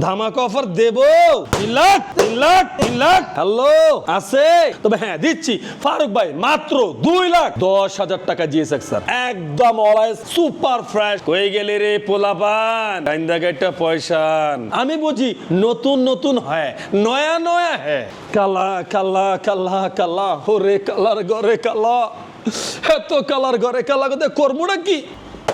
ধামাকা অফার দেব। তিন লাখ তিন লাখ তিন লাখ। হ্যালো, আছে? তবে হ্যাঁ দিচ্ছি। ফারুক ভাই, মাত্র দুই লাখ। দশ হাজার টাকা জিএসএক স্যার। একদম অলওয়েজ সুপার ফ্রেশ হয়ে গেলে রে পোলাপান? পয়সান। আমি বুঝি নতুন নতুন হয়। নয়া নয়া হ্যাঁ কালা কালা কালা কালা। হোরে কালার ঘরে কালা। এত কালার ঘরে কালা, করব নাকি?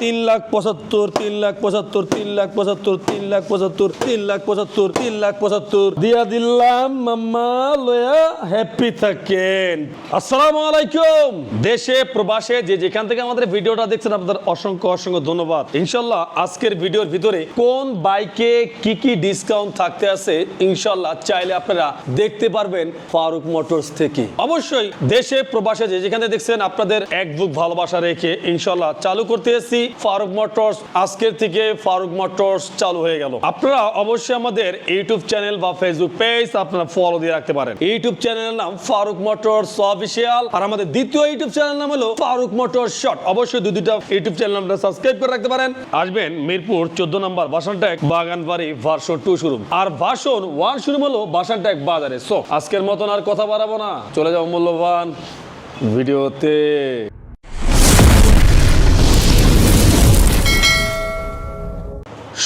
তিন লাখ পঁচাত্তর, তিন লাখ পঁচাত্তর, তিন লাখ পঁচাত্তর, তিন লাখ পঁচাত্তর, তিন লাখ পঁচাত্তর, তিন লাখ পঁচাত্তর। দিয়া দিলাম মাম্মা লয়া হ্যাপি থাকেন। আসসালামু আলাইকুম। দেশে, প্রবাসে যে যেখান থেকে আমাদের ভিডিওটা দেখছেন, আপনাদের অসংখ্য অসংখ্য ধন্যবাদ। ইনশাল্লাহ আজকের ভিডিওর ভিতরে কোন বাইকে কি কি ডিসকাউন্ট থাকতে আছে, ইনশাল্লাহ চাইলে আপনারা দেখতে পারবেন ফারুক মোটরস থেকে। অবশ্যই দেশে, প্রবাসে যে যেখানে দেখছেন, আপনাদের এক বুক ভালোবাসা রেখে ইনশাল্লাহ চালু করতে এসেছি। ফারুক মোটরস, আজকের থেকে ফারুক মোটরস চালু হয়ে গেল। আপনারা অবশ্যই আমাদের ইউটিউব চ্যানেল বা ফেসবুক পেজ আপনারা ফলো দিয়ে রাখতে পারেন। ইউটিউব চ্যানেলের নাম ফারুক মোটরস অফিসিয়াল আর আমাদের দ্বিতীয় ইউটিউব চ্যানেল নাম হলো ফারুক মোটরস শর্ট অবশ্যই দুই দুইটা ইউটিউব চ্যানেল আপনারা সাবস্ক্রাইব করে রাখতে পারেন। আসবেন মিরপুর চোদ্দ নম্বর বাসানট্যাক বাগানবাড়ি ভার্সন টু শুরু আর ভার্সন ওয়ান শুরু হলো বাসানট্যাক বাজারে। সো আজকের মতন আর কথা বাড়াবো না। চলে যাও মূল্যবান ভিডিওতে।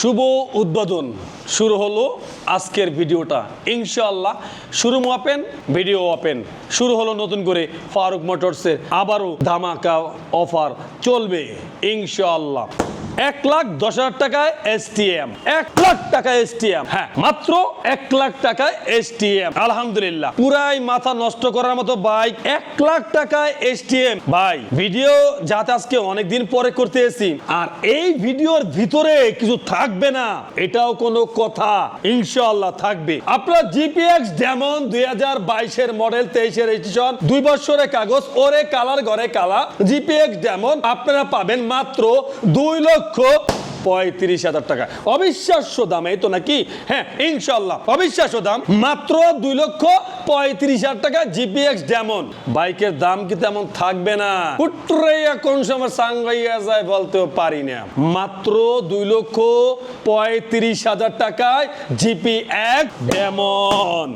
শুভ উদ্বোধন। শুরু হলো আজকের ভিডিওটা। ইনশাআল্লাহ শুরু ওপেন ভিডিও ওপেন শুরু হলো নতুন করে ফারুক মোটরসের আবারও ধামাকা অফার চলবে। ইনশাআল্লাহ। এক লাখ দশ হাজার টাকায় এসটিএম এক লাখ টাকা এসটিএম হ্যাঁ মাত্র এক লাখ টাকায় এসটিএম আলহামদুলিল্লাহ। পুরাই মাথা নষ্ট করার মতো বাইক এক লাখ টাকায় এসটিএম ভাই, ভিডিও আজকে পরে করতে এসেছি আর এই ভিডিওর ভিতরে কিছু থাকবে না, এটাও কোনো কথা। ইনশাআল্লাহ থাকবে। আপনার জিপিএক্স ডেমন দুই হাজার বাইশের মডেল, তেইশের দুই বছরের কাগজ, ওরে কালার ঘরে কালা। জিপিএক্স ডেমন আপনারা পাবেন মাত্র দুই লক্ষ পঁয়ত্রিশ হাজার টাকা। অবিশ্বাস্য দাম, এই তো নাকি? হ্যাঁ ইনশাল্লাহ অবিশ্বাস্য দাম। মাত্র দুই লক্ষ পঁয়ত্রিশ হাজার টাকা জিপিএক্স ডেমন বাইকের দাম কি তেমন থাকবে না? পুট্রাইয়া কোন সময় সাঙ্গাইয়া যায় বলতেও পারি না। মাত্র দুই লক্ষ পঁয়ত্রিশ হাজার টাকায় জিপি এক ডেমন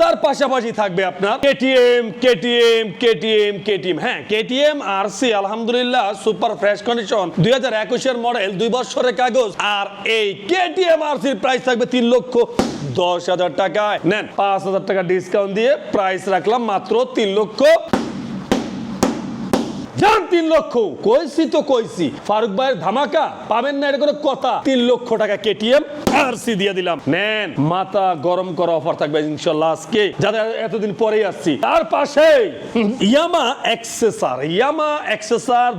তার পাশাপাশি থাকবে আপনার কেটিএম কেটিএম কেটিএম কেটিএম। হ্যাঁ কেটিএম আর সি আলহামদুলিল্লাহ, সুপার ফ্রেশ কন্ডিশন, দুই হাজার একুশের মডেল, দুই বছরের কাগজ। আর এই কেটিএম আর সির প্রাইস থাকবে তিন লক্ষ দশ হাজার টাকায়। নেন, পাঁচ হাজার টাকা ডিসকাউন্ট দিয়ে প্রাইস রাখলাম মাত্র তিন লক্ষ তিন লক্ষ। কইছি তো কইছি, ফারুক ভাইয়ের ধামাকা, পাবেন না এটা কোনো কথা। তিন লক্ষ টাকা কেটিএম দিয়ে দিলাম। নেন, মাথা গরম করা অফার থাকবে ইনশাল্লাহ আজকে। যাদের এতদিন পরেই আসছি। তার পাশে ইয়ামা ইয়ামা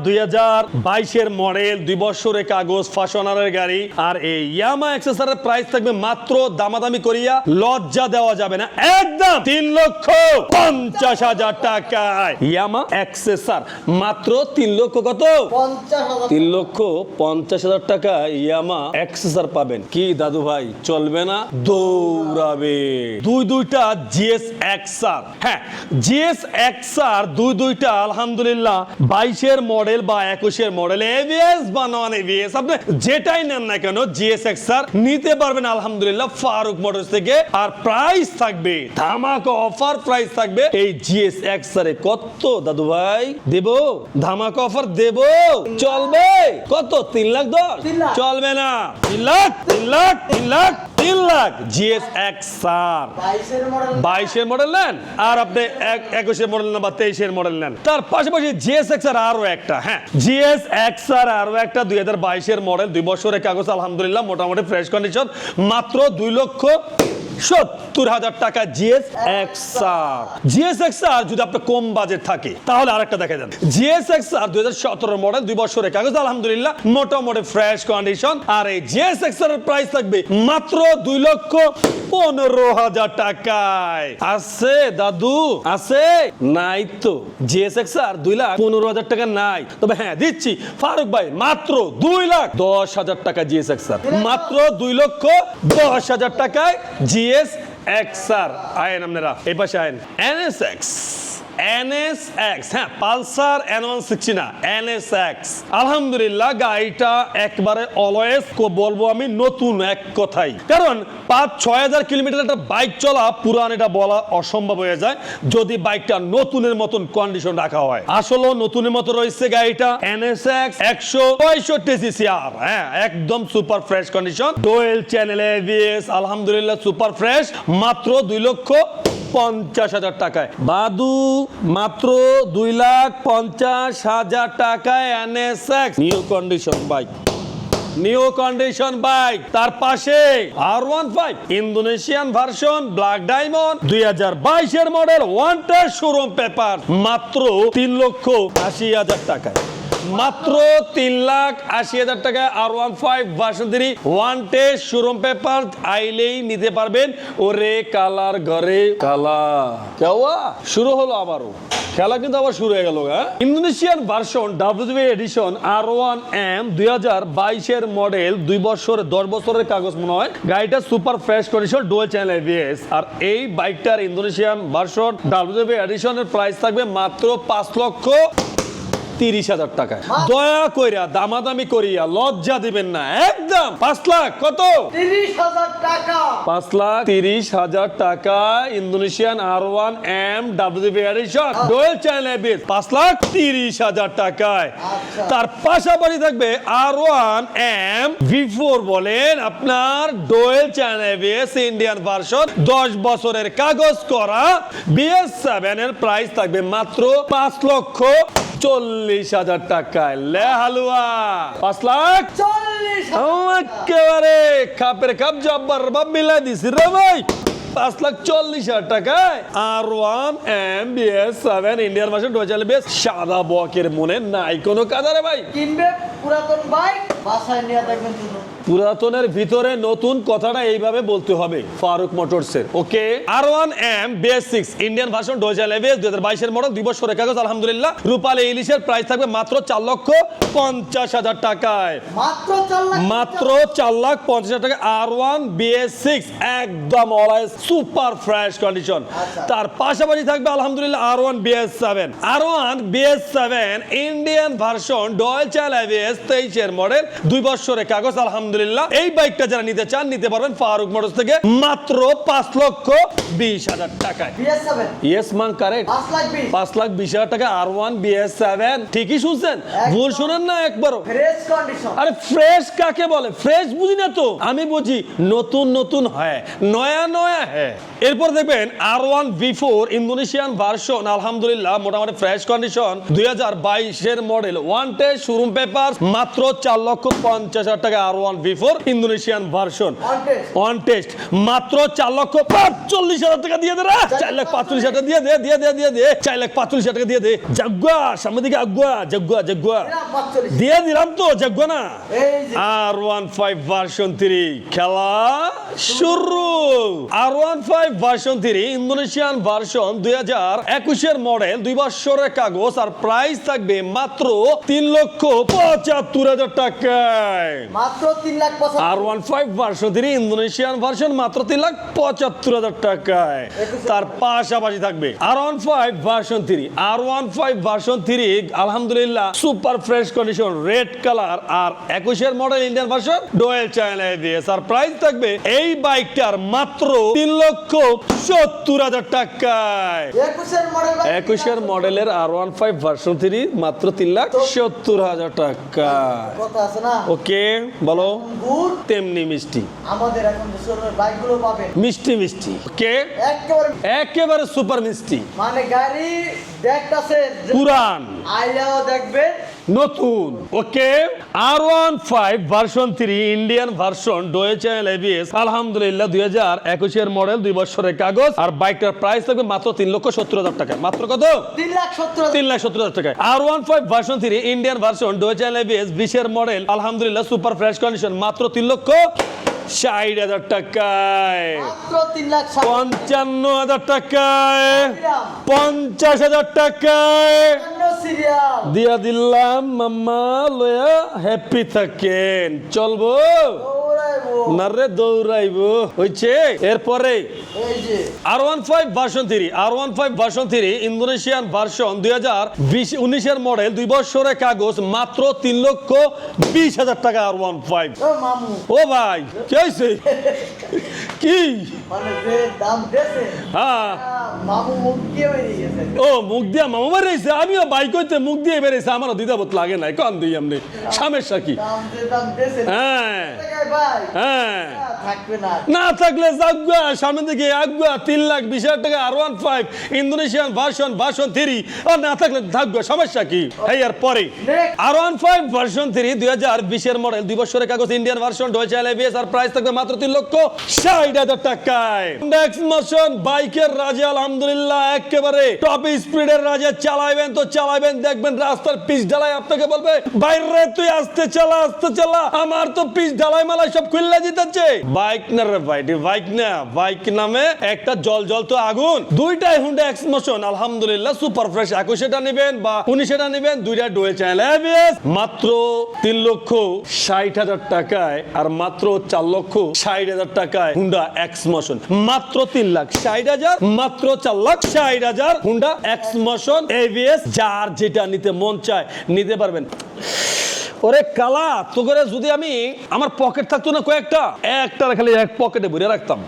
দুই হাজার বাইশের মডেল, দুই বছরের কাগজ ফাশনারের গাড়ি। আর এই ইয়ামা এক্সেসারের প্রাইস থাকবে মাত্র দামাদামি করিয়া লজ্জা দেওয়া যাবে না। একদম তিন লক্ষ পঞ্চাশ হাজার টাকায়। ইয়ামা এক্সেসার মাত্র তিন লক্ষ কত? তিন লক্ষ পঞ্চাশ হাজার টাকা ইয়ামা এক্সেসার পাবেন। কি দাদু ভাই? চলবে না? দৌড়াবে। দুই দুইটা জিএস এক্সআর হ্যাঁ জিএস এক্সআর দুই দুইটা আলহামদুলিল্লাহ বাইশের মডেল বা একুশের মডেল এবিএস বা নন এবিএস আপনি যেটাই নেন না কেন জিএস এক্সআর নিতে পারবেন আলহামদুলিল্লাহ ফারুক মোটরস থেকে। আর প্রাইস থাকবে ধামাকা অফার প্রাইস থাকবে এই জিএস এক্সআর এ কত দাদু ভাই? দেবো? ধামাকা অফার দেব। চলবে? কত? তিন লাখ দশ? চলবে না। তিন লাখ? তিন লাখ? তিন লাখ? তিন লাখ। জিএস এক্স আর বাইশের মডেল নেন। আর আপনি এক- একুশের মডেল নেন বা তেইশের মডেল নেন। তার পাশাপাশি জিএস এক্স আর আরও একটা হ্যাঁ? জিএস এক্স আর আরও একটা দুই হাজার বাইশের মডেল দুই বছরের কাগজ আলহামদুলিল্লাহ মোটামুটি ফ্রেশ কন্ডিশন মাত্র দুই লক্ষ সত্তর হাজার টাকা GS X R GS X R যদি আপনার কম বাজেট থাকে, তাহলে আরেকটা দেখা যান জিএস এক্স আর দুই হাজার সতেরো মডেল দুই বছরের কাগজ, আলহামদুলিল্লাহ, মোটামুটি ফ্রেশ কন্ডিশন আর এই জিএস এক্সের প্রাইস থাকবে মাত্র দুই লক্ষ পনেরো হাজার টাকায়। আছে, দাদু, আছে? নাই তো। জিএস এক্স আর দুই লাখ পনেরো হাজার টাকা নাই। তবে হ্যাঁ দিচ্ছি। ফারুক ভাই, মাত্র দুই লাখ দশ হাজার টাকা জিএস এক্স আর মাত্র দুই লক্ষ দশ হাজার টাকায় জিএস এক্স আর আয়েন আপনারা এই পাশে আয়েন এনএসএক্স এনএস এক্স হ্যাঁ পালসার এন ওয়ান সিক্সটি না এনএস এক্স আলহামদুলিল্লাহ, গাড়িটা একবারে অলওয়েজ বলব আমি নতুন এক কথাই। কারণ পাঁচ ছয় হাজার কিলোমিটার একটা বাইক চলা, পুরান এটা বলা অসম্ভব হয়ে যায়, যদি বাইকটা নতুনের মতন কন্ডিশন রাখা হয়। আসলে নতুনের মতো রয়েছে গাড়িটা এনএসএক্স একশো পঁয়ষট্টি সিসি আর হ্যাঁ একদম super fresh condition dual channel ABS আলহামদুলিল্লাহ সুপার ফ্রেশ মাত্র দুই লক্ষ পঞ্চাশ হাজার টাকায়। বাদু মাত্র দুই লাখ পঞ্চাশ হাজার টাকায় NSX. New condition bike new condition bike তার পাশে R one five Indonesian version black diamond দুই হাজার বাইশের model one test showroom paper মাত্র তিন লক্ষ আশি হাজার টাকায়। মাত্র তিন লাখ আশি হাজার টাকা R one five version one test showroom paper আইলেই নিতে পারবেন। ওরে কালার ঘরে কালা। কেওয়া? শুরু হলো আবারও। খেলা কিন্তু আবার শুরু হয়ে গেল হ্যাঁ? Indonesian version WB edition R one M দুই হাজার বাইশের মডেল দুই বছর, দশ বছরের কাগজ মনে হয়। গাড়িটা super fresh condition dual channel ABS আর এই বাইকটার ইন্দোনেশিয়ান ভার্সন ডাব্লিউবি এডিশনের প্রাইস থাকবে মাত্র পাঁচ লক্ষ তিরিশ হাজার টাকায়। দয়া কইরা দামাদামি করিয়া লজ্জা দিবেন না একদম। পাঁচ লাখ কত? পাঁচ লাখ তিরিশ হাজার টাকা Indonesian R one M dual channel ABS পাঁচ লাখ তিরিশ হাজার টাকায়। আচ্ছা। তার পাশাপাশি থাকবে R one M V four বলেন আপনার dual channel ABS Indian version. দশ বছরের কাগজ করা বিএস সেভেন এর প্রাইস থাকবে মাত্র পাঁচ লক্ষ চল্লিশ হাজার টাকায়। লে হালুয়া। পাঁচ লাখ। চল্লিশ একেবারে খাপের কাপ জব্বার বাপ মিলাই দিছি রে ভাই। পাঁচ লাখ চল্লিশ হাজার টাকায় R one M B S seven Indian মাসে ডোজাল বেশ সাদা বকের মনে নাই কোনো কাজারে ভাই। কিনবে পুরাতন বাইক বাসায় নিয়ে দেখবেন পুরাতনের ভিতরে নতুন কথাটা এইভাবে বলতে হবে Faruk মোটরসের। Okay? R one M BS six Indian version dual ABS দুই হাজার বাইশের মডেল দুই বছরের কাগজ আলহামদুলিল্লাহ। রূপালী ইলিশের প্রাইস থাকবে মাত্র চার লক্ষ পঞ্চাশ হাজার টাকায়। মাত্র চার লাখ পঞ্চাশ হাজার। টাকা আর ওয়ান বিএস সিক্স একদম অলওয়েজ সুপার ফ্রেশ কন্ডিশন। তার পাশাপাশি থাকবে আলহামদুলিল্লাহ আর ওয়ান বিএস সেভেন আর one BS seven Indian version dual চাল এভিএস তেইশের মডেল দুই বছরের কাগজ আলহামদুলিল্লাহ। এই বাইকটা যারা নিতে চান নিতে পারবেন ফারুক মোটরস থেকে মাত্র পাঁচ লক্ষ বিশ হাজার টাকায়। ইয়েস মান কারেক্ট পাঁচ লাখ বিশ। পাঁচ লাখ বিশ হাজার টাকা আর ওয়ান বিএস সেভেন। ঠিকই শুনছেন? ভুল শুনেন না একবারও। আরে ফ্রেশ কাকে বলে? ফ্রেশ বুঝি না তো? আমি বুঝি নতুন নতুন হয় নয়া নয়া হ্যাঁ। এরপর দেখবেন R one B four Indonesian version আলহামদুলিল্লাহ মোটামুটি ফ্রেশ কন্ডিশন দুই হাজার বাইশের model one test showroom paper মাত্র চার লক্ষ পঞ্চাশ হাজার টাকা R one B four Indonesian version. On test মাত্র চার লক্ষ পাঁচচল্লিশ হাজার টাকা দিয়ে দে রে। চার লাখ পাঁচচল্লিশ হাজার টাকা দিয়ে দে দিয়ে দে দিয়ে দে। চার লাখ পাঁচচল্লিশ হাজার টাকা দিয়ে দে। জাগুয়া সামনের দিকে আগুয়া জাগুয়া জাগুয়া। দিয়ে দিলাম তো জাগুয়া না। R one five version three খেলা শুরু। R one five version three Indonesian version দুই হাজার একুশের মডেল দুই বছরের কাগজ। আর প্রাইস থাকবে মাত্র তিন লক্ষ পঁচাত্তর হাজার টাকায়। মাত্র তিন lakh R one five version three Indonesian version মাত্র তিন লাখ পঁচাত্তর হাজার টাকায়। তার পাশাপাশি থাকবে R one five version three. R one five version three আলহামদুলিল্লাহ super fresh condition red colour আর একুশের model Indian version dual channel ABS আর প্রাইস থাকবে এই বাইকটার মাত্র তিন লক্ষ সত্তর হাজার টাকায়। একুশের মডেলের R one five version three মাত্র তিন লাখ সত্তর হাজার টাকা ওকে বলো। গুড় তেমনি মিষ্টি। আমাদের এখন যে শোরুমের বাইকগুলো পাবেন। মিষ্টি মিষ্টি। কে? একেবারে একেবারে সুপার মিষ্টি। মানে গাড়ি দেখতাছে পুরান আইয়াও দেখবেন নতুন। Okay R one five version three Indian version dual channel ABS আলহামদুলিল্লাহ দুই হাজার একুশের মডেল দুই বছরের কাগজ আর বাইকটার প্রাইস থাকবে মাত্র তিন লক্ষ সত্তর হাজার টাকা। মাত্র কত? তিন লাখ সত্তর হাজার। তিন লাখ সত্তর হাজার টাকা। R one five version three Indian version dual channel ABS বিশের মডেল আলহামদুলিল্লাহ সুপার ফ্রেশ কন্ডিশন মাত্র তিন লক্ষ ষাট হাজার টাকায়। পঞ্চান্ন হাজার টাকায়। পঞ্চাশ হাজার টাকায়। দিয়া দিলাম মাম্মা লয়া হ্যাপি থাকেন। চলবো। ওরে না রে দৌড়াইবো। হইছে? এরপরে R one five version three R one five version three Indonesian version দুই হাজার বিশ উনিশের মডেল দুই বছরের কাগজ মাত্র তিন লক্ষ বিশ হাজার টাকা আর ওয়ান ফাইভ ও ভাই কে কি? মানে হ্যাঁ। ও মুখ দিয়া মামা বেরিয়েছে? আমিও বাইক হইতে মুখ দিয়ে বেরিয়েছে আমারও দ্বিধাবোধ লাগে কন দিই সমস্যা কি? হ্যাঁ। হ্যাঁ। না, থাকলে যাগুয়া সামনে দিকে আগুয়া তিন লাখ বিশ হাজার টাকা R one five Indonesian version version three আর না থাকলে থাকবে সমস্যা কি? এই আর পরে। R one five version three দুই হাজার বিশের মডেল দুই বছরের কাগজ ইন্ডিয়ান ভার্সন ডয়েছে এলএবিএস আর প্রাইস থাকবে মাত্র তিন লক্ষ ষাট মোশন বাইকের রাজা, আলহামদুলিল্লাহ, একেবারে টপ স্পিডের রাজা তো দেখবেন রাস্তার পিচ ঢালাই আপনাকে বলবে, বাইরে তুই আসতে চালা আসতে চালা, আমার তো পিচ ঢালাই মালাই সব খুললে বাইক না রে ভাই বাইক না, বাইক নামে একটা জল জল তো আগুন। দুইটাই হুন্ডা এক্স মোশন আলহামদুলিল্লাহ সুপার ফ্রেশ একুশেটা নেবেন বা উনিশেটা নেবেন, দুইটা ডুয়েল চ্যানেল মাত্র তিন লক্ষ ষাট হাজার টাকায়, আর মাত্র চার লক্ষ ষাট হাজার টাকায় হুন্ডা এক্স মোশন মাত্র তিন লাখ ষাট হাজার, মাত্র চার লাখ ষাট হাজার হুন্ডা এক্স মোশন এবিএস যার যেটা নিতে মন চায়, নিতে পারবেন। ওরে কালা তোকে যদি আমি আমার পকেট থাকতো না কয়েকটা, একটা খালি এক পকেটে ভরে রাখতাম।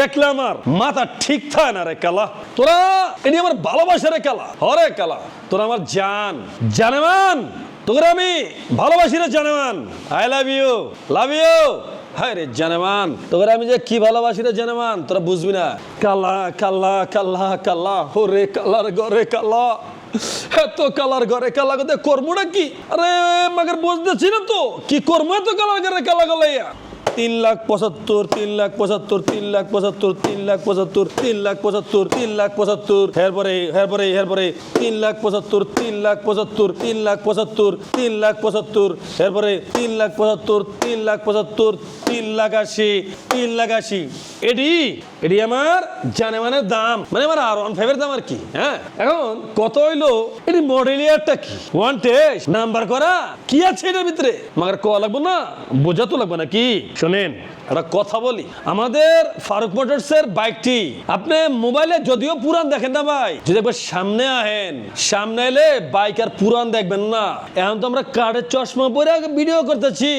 দেখলে আমার মাথা ঠিক থাকে না রে কালা। তোরা এটি আমার ভালোবাসা রে কালা। হরে কালা, তোরা আমার জান। জানেমান তোকে আমি ভালোবাসি রে জানেমান। I love you love you হায় রে জানেমান তোকে আমি যে কি ভালোবাসি রে জানেমান, তোরা বুঝবি না। কালা কালা কালা কালা হো রে কালার গরে কালা এত কালার ঘরে কালা করতে করব না কি আরে, মাগের বুঝতেছি না তো, কি কর্ম এত কালার ঘরে কালা গলাইয়া? তিন লাখ পঁচাত্তর তিন লাখ পঁচাত্তর তিন লাখ পঁচাত্তর তিন লাখ পঁচাত্তর তিন লাখ পঁচাত্তর তিন লাখ পঁচাত্তর এরপরে এরপরে এরপরে তিন লাখ পঁচাত্তর তিন লাখ পঁচাত্তর তিন লাখ পঁচাত্তর তিন লাখ পঁচাত্তর এরপরে তিন লাখ পঁচাত্তর তিন লাখ পঁচাত্তর তিন লাখ আশি তিন লাখ আশি এডি এডি আমার জানে মানে দাম মানে আমার আর ওয়ান ফাইভের দাম আর কি হ্যাঁ এখন কত হইল এটি মডেলিয়ারটা কি ওয়ান টেস্ট নাম্বার করা কি আছে এটার ভিতরে মাগার কয়া লাগবো না বোঝা তো লাগবে না কি শোনেন, একটা কথা বলি। আমাদের ফারুক মোটরসের বাইকটি, আপনি মোবাইলে যদিও পুরান দেখেন না ভাই, যদি একবার সামনে আহেন, সামনে এলে বাইক আর পুরান দেখবেন না। এখন তো আমরা কার্ডের চশমা পরে ভিডিও করতেছি।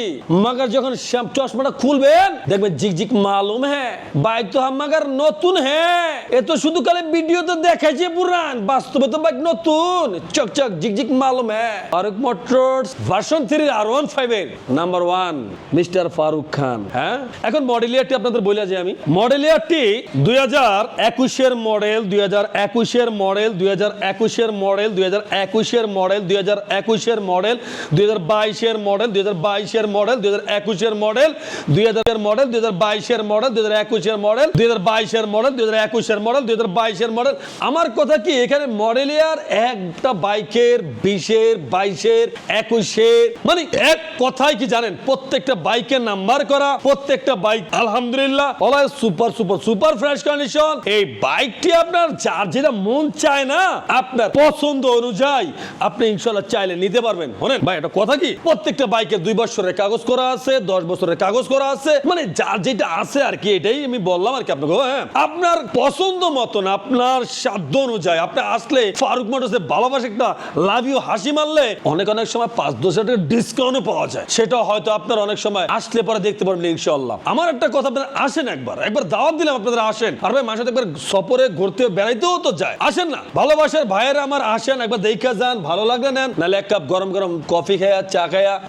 মাগার যখন চশমাটা খুলবেন, দেখবেন জিকজিক মালুম হ্যাঁ বাইক তো আমাগার নতুন হ্যাঁ এ তো শুধু কালে ভিডিও তো দেখাইছে পুরান বাস্তবে তো বাইক নতুন চক চক চকচক জিকজিক মালুম হ্যাঁ। Farooq motors version three R one five এর number one mister Farooq Khan. হ্যাঁ এখন মডেলিয়ারটি আপনাদের বলে যে আমি মডেলিয়ারটি দুই হাজার একুশের মডেল দুই হাজার একুশের মডেল দুই হাজার একুশের মডেল দুই হাজার একুশের মডেল দুই হাজার একুশের মডেল দুই হাজার বাইশের মডেল দুই হাজার বাইশের মডেল দুই হাজার একুশের মডেল দুই হাজার মডেল দুই হাজার বাইশের মডেল দুই হাজার একুশের মডেল দুই হাজার বাইশের মডেল দুই হাজার একুশের মডেল দুই হাজার বাইশের মডেল আমার কথা কি এখানে মডেল ইয়ার একটা বাইকের বিশের বাইশের একুশের মানে এক কথাই কি জানেন প্রত্যেকটা বাইকের নাম্বার করা প্রত্যেকটা বাইক, আলহামদুলিল্লাহ অলয় super super super fresh condition এই বাইকটি আপনার যার যেটা মন চায় না, আপনার পছন্দ অনুযায়ী আপনি ইনশাল্লাহ চাইলে নিতে পারবেন। শোনেন, ভাই এটা কথা কি? প্রত্যেকটা বাইকে দুই বছরের কাগজ করা আছে, দশ বছরের কাগজ করা আছে। মানে যার যেটা আছে আর কি, এটাই আমি বললাম আর কি আপনাকে। হ্যাঁ আপনার পছন্দ মতন, আপনার সাধ্য অনুযায়ী, আপনি আসলে ফারুক মোটরসে ভালোবাসে একটা লাভ ইউ হাসি মারলে অনেক অনেক সময় পাঁচ দশ টাকা ডিসকাউন্টও পাওয়া যায়। সেটা হয়তো আপনার অনেক সময় আসলে পরে দেখতে পারবেন ইনশাল্লাহ আমার একটা কথা আপনারা আসেন একবার একবার দাওয়াত দিলাম আপনারা আসেন। আর ভাই একবার সফরে ঘুরতে বেড়াইতেও তো যায়। আসেন না। ভালোবাসার ভাইয়েরা আমার আসেন, একবার দেখা যান, ভালো লাগলে নেন। নাহলে এক কাপ গরম গরম কফি চা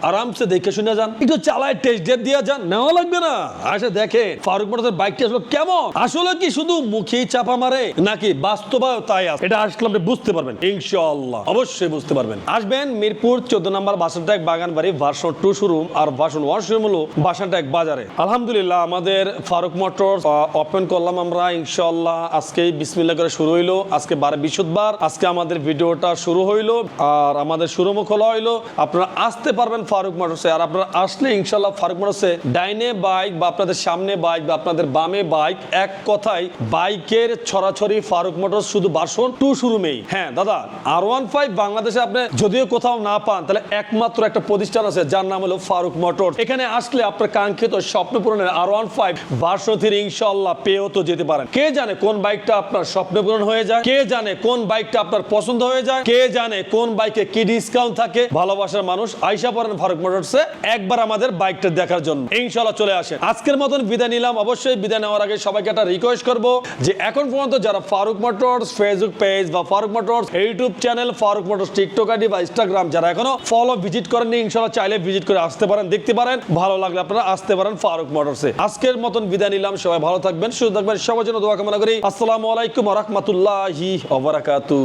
আরামসে দেখে শুনে যান। একটু চালায় টেস্ট ডেট দিয়ে যান, নেওয়া লাগবে না। আসে ফারুক বাইকটি কেমন? আসলে কি শুধু মুখেই চাপা মারে, নাকি বাস্তবায় তাই আছে? এটা আসলে আপনি বুঝতে পারবেন, ইনশাআল্লাহ। অবশ্যই বুঝতে পারবেন। আসবেন মিরপুর, চোদ্দ নম্বর বাসানটাক বাগান বাড়ি ভার্সন টু শোরুম আর ভার্সন ওয়ান হলো বাসানটাক বাজারে। আলহামদুলিল্লাহ, আমাদের ফারুক মোটর ওপেন করলাম আমরা ইনশাল্লাহ আজকে বিসমিল্লাহ করে শুরু হইল। আজকে বারে বিশুদ্ধবার আজকে আমাদের ভিডিওটা শুরু হইল। আর আমাদের শুরুমুখ খোলা হইল। আপনারা আসতে পারবেন ফারুক মোটরসে। আর আপনারা আসলে ইনশাল্লাহ ফারুক মোটরসে ডাইনে বাইক বা আপনাদের সামনে বাইক বা আপনাদের বামে বাইক, এক কথায় বাইকের ছড়াছড়ি ফারুক মোটরস শুধু বাসন টু শোরুমেই। হ্যাঁ দাদা আর ওয়ান ফাইভ বাংলাদেশে আপনি যদিও কোথাও না পান, তাহলে একমাত্র একটা প্রতিষ্ঠান আছে, যার নাম হলো ফারুক মোটর এখানে আসলে আপনার কাঙ্ক্ষিত কাঙ্ক্ষিত স্বপ্ন পূরণের আর ওয়ান ফাইভ বাসতির ইনশাল্লাহ পেয়েও তো যেতে পারেন। কে জানে কোন বাইকটা আপনার স্বপ্ন পূরণ হয়ে যায়? কে জানে কোন বাইকটা আপনার পছন্দ হয়ে যায়? কে জানে কোন বাইকে কি ডিসকাউন্ট থাকে? ভালোবাসার মানুষ আইসা পড়েন ফারুক মোটরসে একবার আমাদের বাইকটা দেখার জন্য। ইনশাল্লাহ চলে আসেন। আজকের মতন বিদায় নিলাম। অবশ্যই বিদায় নেওয়ার আগে সবাইকে একটা রিকোয়েস্ট করব যে এখন পর্যন্ত যারা ফারুক মোটরস ফেসবুক পেজ বা Farooq motors YouTube channel Farooq motors TikTok ID বা ইনস্টাগ্রাম যারা এখনও ফলো ভিজিট করেননি ইনশাল্লাহ চাইলে ভিজিট করে আসতে পারেন, দেখতে পারেন। ভালো লাগলে আপনারা আসতে পারেন ফারুক মোটরসে। আজকের মতন বিদায় নিলাম, সবাই ভালো থাকবেন, সুস্থ থাকবেন, সবার জন্য দোয়া কামনা করি। আসসালামু আলাইকুম রহমতুল্লাহি ওবরাকাতু